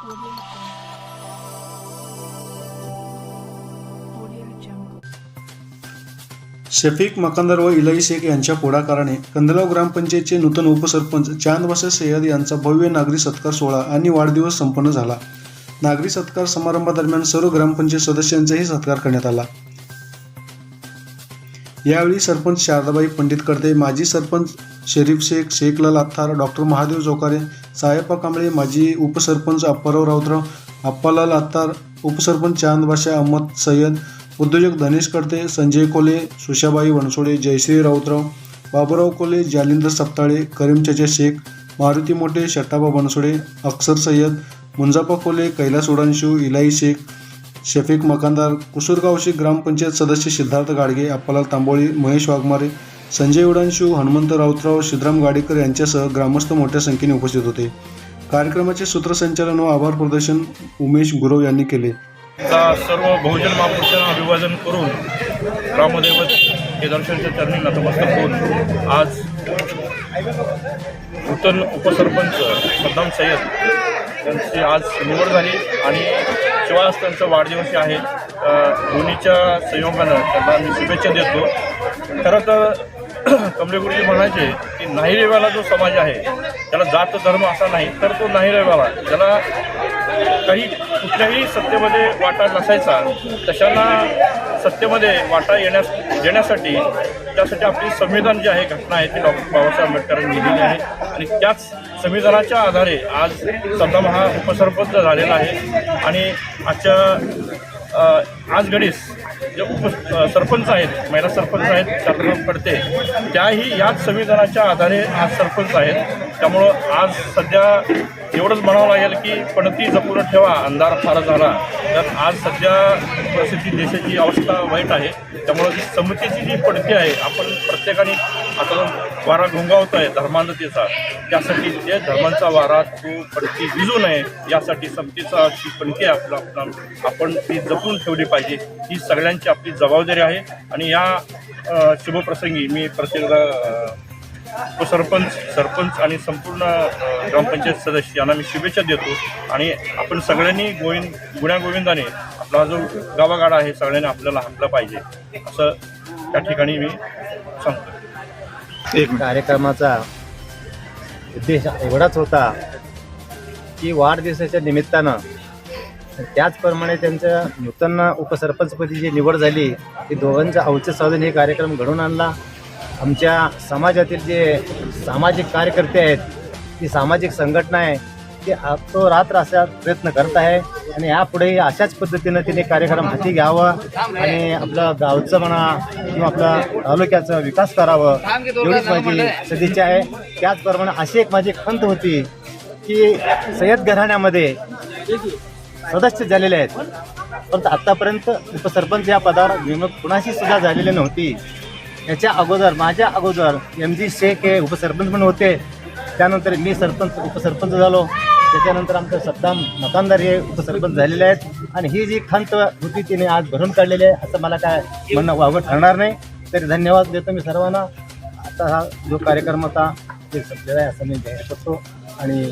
शफीक मकांदर व इलाई शेख यांच्या पुढाकाराने कंदलाव ग्रामपंचायतचे नूतन उपसरपंच चांदवसे सय्यद यांचा भव्य नागरी सत्कार सोहळा आणि वाढदिवस संपन्न झाला. नागरी सत्कार समारंभादरम्यान सर्व ग्रामपंचायत सदस्यांचाही सत्कार करण्यात आला. यावेळी सरपंच शारदाबाई पंडित कडते माजी सरपंच शरीफ शेख शेखलाल आत्थार डॉक्टर महादेव जोकारे सायप्पा कांबळे माजी उपसरपंच अप्पाराव राऊतराव अप्पालाल आत्तार उपसरपंच चांद बाशा अहमद सय्यद उद्योजक धनेश कडते संजय कोले सुशाबाई वणसोडे जयश्री राऊतराव बाबुराव कोले जालिंदर सप्ताळे करीम चचा शेख मारुती मोठे शट्टाबा बनसोडे अक्षर सय्यद मुंजापा कोले कैलास उडानशू इलाई शेख शफीक मकानदार कुसुरगावशी ग्रामपंचायत सदस्य सिद्धार्थ गाडगे अप्पालाल तांबोळी महेश वाघमारे संजय उडांशू हनुमंत राऊतराव शिद्राम गाडेकर यांच्यासह ग्रामस्थ मोठ्या संख्येने उपस्थित होते. कार्यक्रमाचे सूत्रसंचालन व आभार प्रदर्शन उमेश गुरव यांनी केले. सर्व बहुजन महापुरुषांना अभिवादन करून ग्रामदैवत केदारशंकर चरणी नतमस्तक होऊन आज नूतन उपसरपंच सद्दाम सय्यद यांची आज निवड झाली आणि शिवाय आज त्यांचा वाढदिवस आहे दोन्हीच्या संयोगानं त्यांना मी शुभेच्छा देतो. खरं तर कमले गुरुजी म्हणायचे की नाही रेवाला जो समाज आहे त्याला जात धर्म असा नाही तर तो नाही रेवाला त्याला काही कुठल्याही सत्तेमध्ये वाटा नसायचा तशांना सत्तेमध्ये वाटा येण्यास देण्यासाठी त्यासाठी आपली संविधान जी आहे घटना आहे ती डॉक्टर बाबासाहेब आंबेडकरांनी लिहिलेली आहे. आणि त्याच संविधानाच्या आधारे आज सद्दाम हा उपसरपंच झालेला आहे. आणि आजच्या आज घडीस जे उप सरपंच आहेत महिला सरपंच आहेत शारदाराम पडते. त्याही याच संविधानाच्या आधारे आज सरपंच आहेत. त्यामुळं आज सध्या एवढंच म्हणावं लागेल की पणती जपून ठेवा अंधार फार झाला. तर आज सध्या परिस्थिती देशाची अवस्था वाईट आहे. त्यामुळं ही समतेची जी पडती आहे आपण प्रत्येकाने आता वारा घोंगावत आहे धर्मांधतेचा. त्यासाठी जे धर्मांचा वारा तो पडती विजू नये यासाठी समतेचा जी पणती आहे आपला आपला आपण ती जपून ठेवली पाहिजे. ही सगळ्यांची आपली जबाबदारी आहे. आणि या शुभप्रसंगी मी प्रत्येक अ, उपसरपंच सरपंच आणि संपूर्ण ग्रामपंचायत सदस्य यांना मी शुभेच्छा देतो. आणि आपण सगळ्यांनी गोविंद गुण्यागोविंदाने आपला जो गावागाडा आहे सगळ्यांनी आपल्याला हाकला पाहिजे. असं त्या ठिकाणी मी सांगतो कार्यक्रमाचा उद्देश एवढाच होता की वाढदिवसाच्या निमित्तानं त्याचप्रमाणे त्यांच्या नूतन उपसरपंचपदी जी निवड झाली ती दोघांचं औचित्य साधून हे कार्यक्रम घडवून आणला. आमच्या समाजातील जे सामाजिक कार्यकर्ते आहेत ती सामाजिक संघटना आहे ती तो रात्र असा प्रयत्न करत आहे आणि यापुढेही अशाच पद्धतीनं तिने कार्यक्रम हाती घ्यावं आणि आपलं गावचं म्हणा किंवा आपल्या तालुक्याचा विकास करावं एवढीच माझी सदिच्छा आहे. त्याचप्रमाणे अशी एक माझी खंत होती की सय्यद घराण्यामध्ये सदस्य झालेले आहेत. परंतु आतापर्यंत उपसरपंच या पदावर नेमणूक कुणाशी सुद्धा झालेली नव्हती. याच्या अगोदर माझ्या अगोदर एम जी शेख हे उपसरपंच पण होते. त्यानंतर मी सरपंच उपसरपंच झालो. त्याच्यानंतर आमचं सद्दाम मकानदार हे उपसरपंच झालेले आहेत. आणि ही जी खंत होती तिने आज भरून काढलेली आहे. असं मला काय म्हणणं वावं ठरणार नाही. तरी धन्यवाद देतो मी सर्वांना. आता हा जो कार्यक्रम होता ते संपलेला आहे असं मी जाहीर करतो आणि